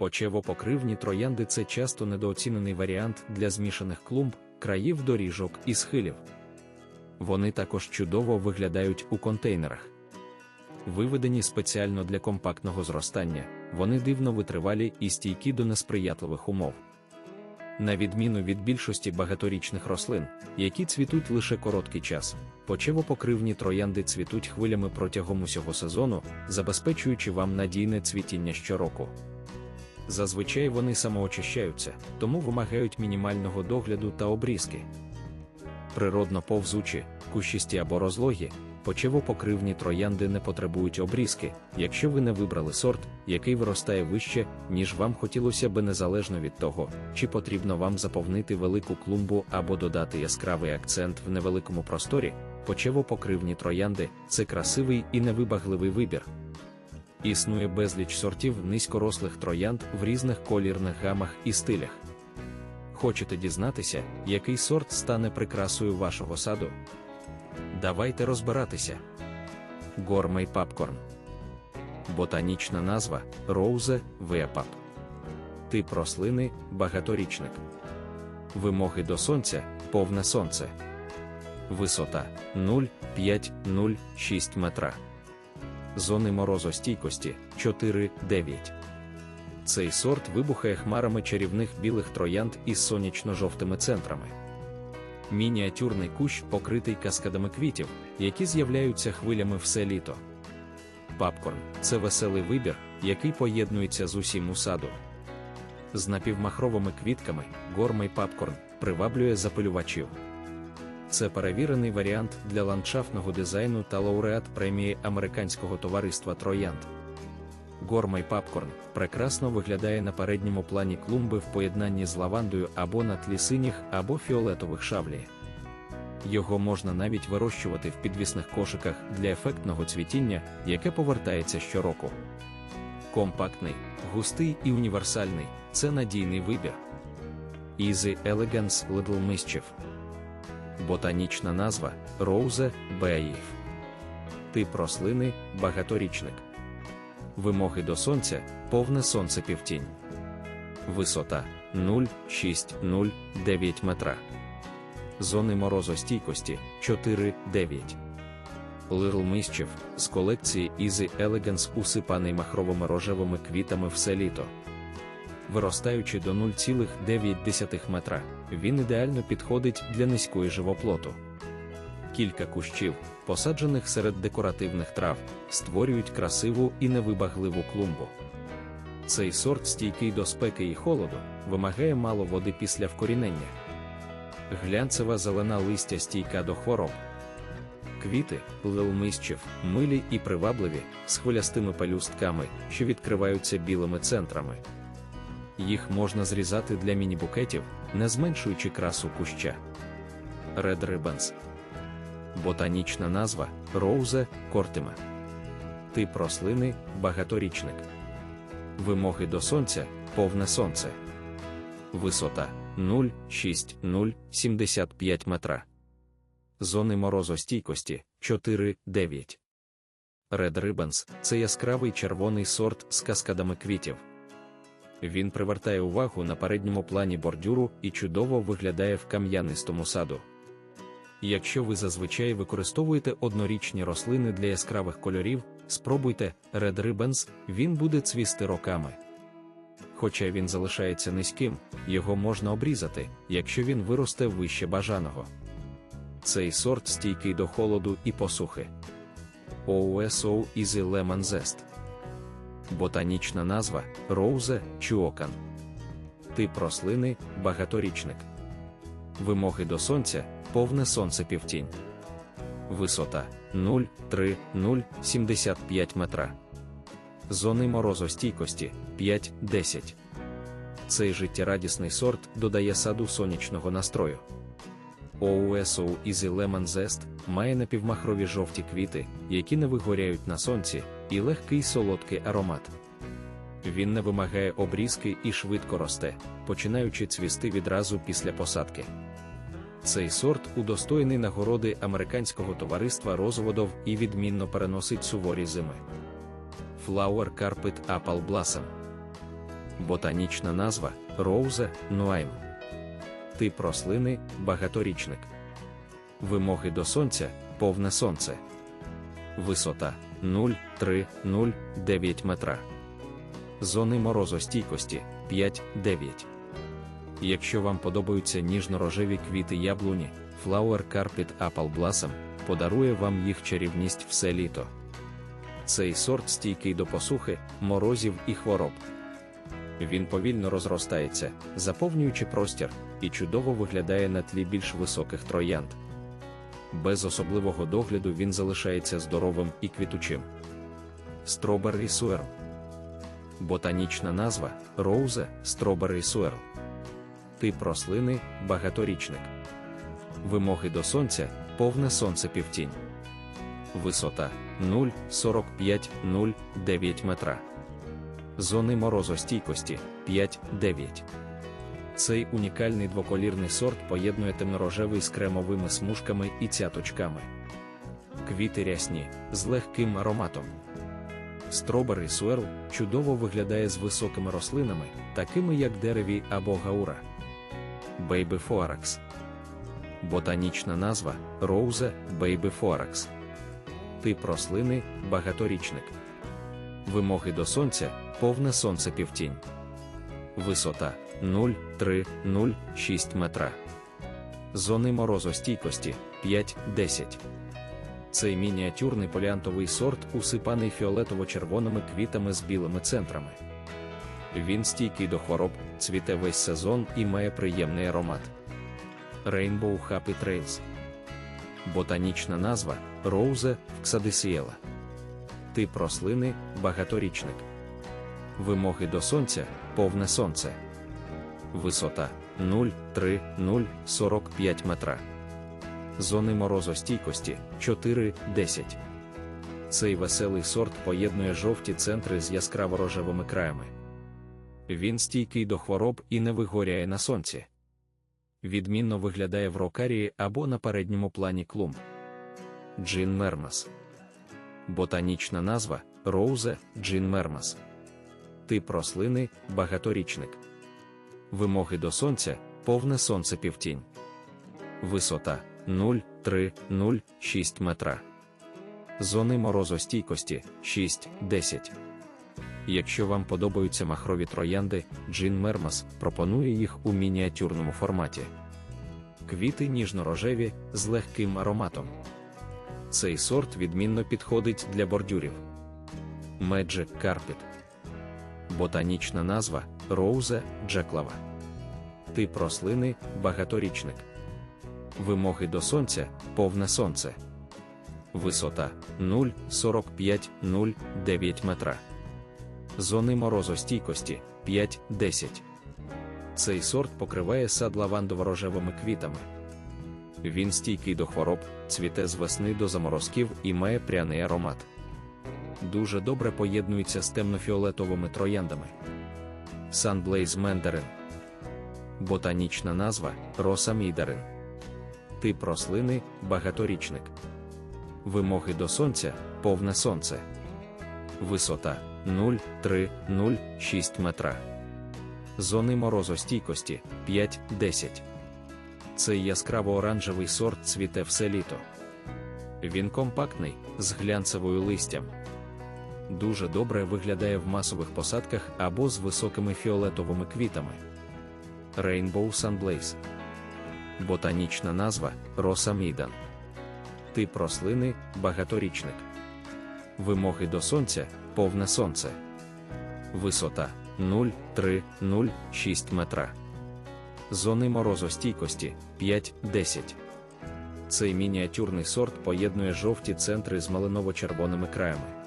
Почевопокривні троянди це часто недооцінений варіант для змішаних клумб, країв доріжок і схилів. Вони також чудово виглядають у контейнерах. Виведені спеціально для компактного зростання, вони дивно витривалі і стійкі до несприятливих умов. На відміну від більшості багаторічних рослин, які цвітуть лише короткий час, почевопокривні троянди цвітуть хвилями протягом усього сезону, забезпечуючи вам надійне цвітіння щороку. Зазвичай вони самоочищаються, тому вимагають мінімального догляду та обрізки. Природно повзучі, кущисті або розлогі, почевопокривні троянди не потребують обрізки, якщо ви не вибрали сорт, який виростає вище, ніж вам хотілося би незалежно від того, чи потрібно вам заповнити велику клумбу або додати яскравий акцент в невеликому просторі. Почевопокривні троянди це красивий і невибагливий вибір. Існує безліч сортів низькорослих троянд в різних колірних гамах і стилях. Хочете дізнатися, який сорт стане прикрасою вашого саду? Давайте розбиратися. Гормей папкорн. Ботанічна назва Роузе Веапап. Тип рослини багаторічник. Вимоги до сонця повне сонце. Висота 0,5-0,6 метра. Зони морозостійкості 4-9. Цей сорт вибухає хмарами чарівних білих троянд із сонячно-жовтими центрами. Мініатюрний кущ покритий каскадами квітів, які з'являються хвилями все літо. Папкорн це веселий вибір, який поєднується з усім у саду. З напівмахровими квітками гормий папкорн приваблює запилювачів. Це перевірений варіант для ландшафтного дизайну та лауреат премії Американського товариства Троянд. Гормай папкорн прекрасно виглядає на передньому плані клумби в поєднанні з лавандою або на тлі синіх або фіолетових шавлі. Його можна навіть вирощувати в підвісних кошиках для ефектного цвітіння, яке повертається щороку. Компактний, густий і універсальний це надійний вибір. Easy Elegance Little Mischief Ботанічна назва Rose Beaif. Тип рослини багаторічник. Вимоги до сонця повне сонце півтінь. Висота 0,6-0,9 метра. Зони морозостійкості 4-9. Little Mischief з колекції Easy Elegance усипаний махровими рожевими квітами все літо. Виростаючи до 0,9 метра, він ідеально підходить для низької живоплоту. Кілька кущів, посаджених серед декоративних трав, створюють красиву і невибагливу клумбу. Цей сорт стійкий до спеки і холоду, вимагає мало води після вкорінення. Глянцева зелена листя стійка до хвороб. Квіти, лилмищев, милі і привабливі, з хвилястими пелюстками, що відкриваються білими центрами. Їх можна зрізати для міні-букетів, не зменшуючи красу куща. Red Ribbons Ботанічна назва Роузе Кортима. Тип рослини багаторічник. Вимоги до сонця повне сонце. Висота 0,6-0,75 метра. Зони морозостійкості 4-9. Red Ribbons – це яскравий червоний сорт з каскадами квітів. Він привертає увагу на передньому плані бордюру і чудово виглядає в кам'янистому саду. Якщо ви зазвичай використовуєте однорічні рослини для яскравих кольорів, спробуйте Red Ribbons, він буде цвісти роками. Хоча він залишається низьким, його можна обрізати, якщо він виросте вище бажаного. Цей сорт стійкий до холоду і посухи. OSO Easy Lemon Zest Ботанічна назва Роузе Чуокан. Тип рослини багаторічник. Вимоги до сонця повне сонце півтінь. Висота 0,3-0,75 метра. Зони морозостійкості 5-10. Цей життєрадісний сорт додає саду сонячного настрою. OUSO Easy Lemon Zest має напівмахрові жовті квіти, які не вигоряють на сонці, і легкий солодкий аромат. Він не вимагає обрізки і швидко росте, починаючи цвісти відразу після посадки. Цей сорт удостоєний нагороди Американського товариства розводов і відмінно переносить суворі зими. Flower Carpet Apple Blossom Ботанічна назва Роузе Нуайм. Тип рослини багаторічник. Вимоги до сонця повне сонце. Висота 0,309 метра. Зони морозостійкості 5-9. Якщо вам подобаються ніжно-рожеві квіти яблуні, Flower Carpet Apple Blossom подарує вам їх чарівність все літо. Цей сорт стійкий до посухи, морозів і хвороб. Він повільно розростається, заповнюючи простір, і чудово виглядає на тлі більш високих троянд. Без особливого догляду він залишається здоровим і квітучим. Strawberry Swirl Ботанічна назва Rose Strawberry Swirl. Тип рослини багаторічник. Вимоги до сонця повне сонце півтінь. Висота 0,45-0,9 метра. Зони морозостійкості 5-9. Цей унікальний двоколірний сорт поєднує темнорожевий з кремовими смужками і цяточками. Квіти рясні з легким ароматом. Стробери суерл чудово виглядає з високими рослинами, такими як дереві або гаура. Бейби Фоаракс. Ботанічна назва Роузе Бейби Фоаракс. Тип рослини багаторічник. Вимоги до сонця повне сонце півтінь. Висота 0,306 метра. Зони морозостійкості 5-10. Цей мініатюрний поліантовий сорт усипаний фіолетово-червоними квітами з білими центрами. Він стійкий до хвороб, цвіте весь сезон і має приємний аромат. Rainbow Happy Trails. Ботанічна назва Роузе Вксадисієла. Тип рослини багаторічник. Вимоги до сонця повне сонце. Висота 0,3-0,45 метра. Зони морозостійкості 4-10. Цей веселий сорт поєднує жовті центри з яскраво рожевими краями. Він стійкий до хвороб і не вигоряє на сонці. Відмінно виглядає в рокарії або на передньому плані клумб. Джин Мермас. Ботанічна назва Роузе Джин Мермас. Тип рослини багаторічник. Вимоги до сонця повне сонце півтінь. Висота 0,306 метра. Зони морозостійкості 6-10. Якщо вам подобаються махрові троянди, Джин Мермас пропонує їх у мініатюрному форматі. Квіти ніжно-рожеві з легким ароматом. Цей сорт відмінно підходить для бордюрів. Magic Carpet. Ботанічна назва Роузе Джеклава. Тип рослини багаторічник. Вимоги до сонця повне сонце. Висота 0,45-0,9 метра. Зони морозостійкості 5-10. Цей сорт покриває сад лавандово-рожевими квітами. Він стійкий до хвороб, цвіте з весни до заморозків і має пряний аромат. Дуже добре поєднується з темнофіолетовими трояндами. Sunblaze Mandarin. Ботанічна назва Роса Мійдарин. Тип рослини багаторічник. Вимоги до сонця повне сонце. Висота 0,306 метра. Зони морозостійкості 5-10. Цей яскраво-оранжевий сорт цвіте все літо. Він компактний, з глянцевою листям. Дуже добре виглядає в масових посадках або з високими фіолетовими квітами. Rainbow Sunblaze. Ботанічна назва Роса Мідан. Тип рослини багаторічник. Вимоги до сонця повне сонце. Висота 0,306 метра. Зони морозостійкості 5-10. Цей мініатюрний сорт поєднує жовті центри з малиново-червоними краями.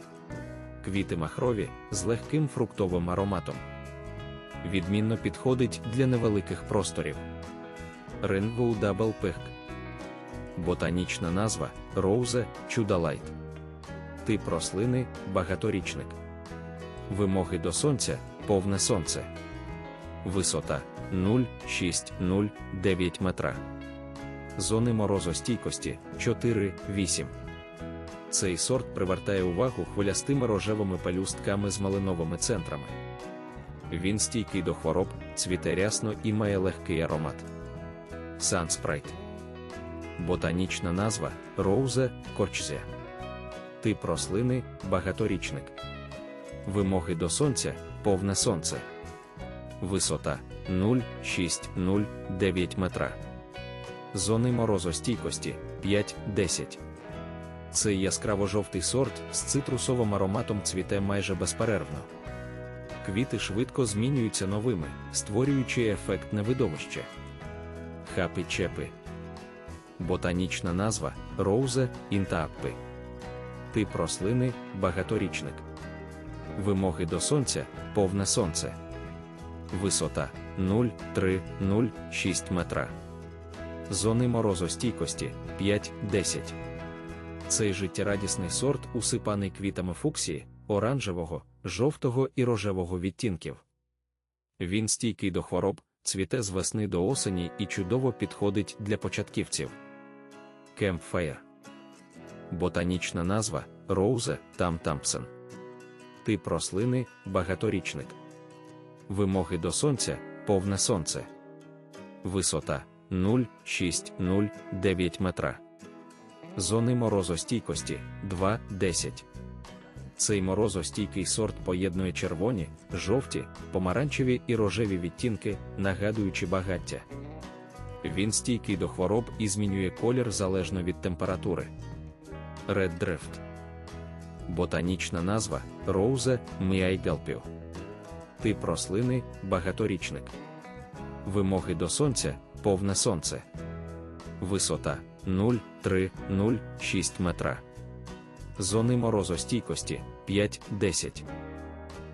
Квіти махрові з легким фруктовим ароматом. Відмінно підходить для невеликих просторів. Rainbow Double Pink. Ботанічна назва Роузе Чудалайт. Тип рослини багаторічник. Вимоги до сонця повне сонце. Висота 0,6-0,9 метра. Зони морозостійкості 4-8. Цей сорт привертає увагу хвилястими рожевими пелюстками з малиновими центрами. Він стійкий до хвороб, цвіте рясно і має легкий аромат. Санспрайт. Ботанічна назва Роузе корчзя. Тип рослини багаторічник. Вимоги до сонця повне сонце. Висота 0,6-0,9 метра. Зони морозостійкості 5-10. Цей яскраво-жовтий сорт з цитрусовим ароматом цвіте майже безперервно. Квіти швидко змінюються новими, створюючи ефектне видовище. Хапи чепи. Ботанічна назва Роузе інтааппи. Тип рослини багаторічник. Вимоги до сонця повне сонце. Висота 0,3-0,6 метра. Зони морозостійкості 5-10. Цей життєрадісний сорт усипаний квітами фуксії, оранжевого, жовтого і рожевого відтінків. Він стійкий до хвороб, цвіте з весни до осені і чудово підходить для початківців. Кемпфайр. Ботанічна назва Роузе Там Тампсен. Тип рослини багаторічник. Вимоги до сонця повне сонце. Висота 0,6-0,9 метра. Зони морозостійкості 2-10. Цей морозостійкий сорт поєднує червоні, жовті, помаранчеві і рожеві відтінки, нагадуючи багаття. Він стійкий до хвороб і змінює колір залежно від температури. Red Drift. Ботанічна назва Роузе Міайгалпіо. Тип рослини багаторічник. Вимоги до сонця повне сонце. Висота 0,3-0,6 метра. Зони морозостійкості 5-10.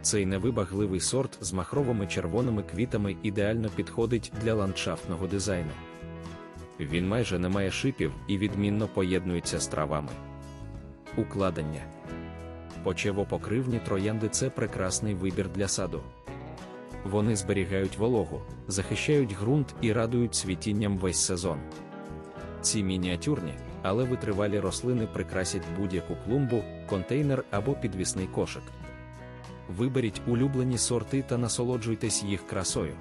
Цей невибагливий сорт з махровими червоними квітами ідеально підходить для ландшафтного дизайну. Він майже не має шипів і відмінно поєднується з травами. Укладення Почевопокривні троянди це прекрасний вибір для саду. Вони зберігають вологу, захищають ґрунт і радують цвітінням весь сезон. Ці мініатюрні, але витривалі рослини прикрасять будь-яку клумбу, контейнер або підвісний кошик. Виберіть улюблені сорти та насолоджуйтесь їх красою.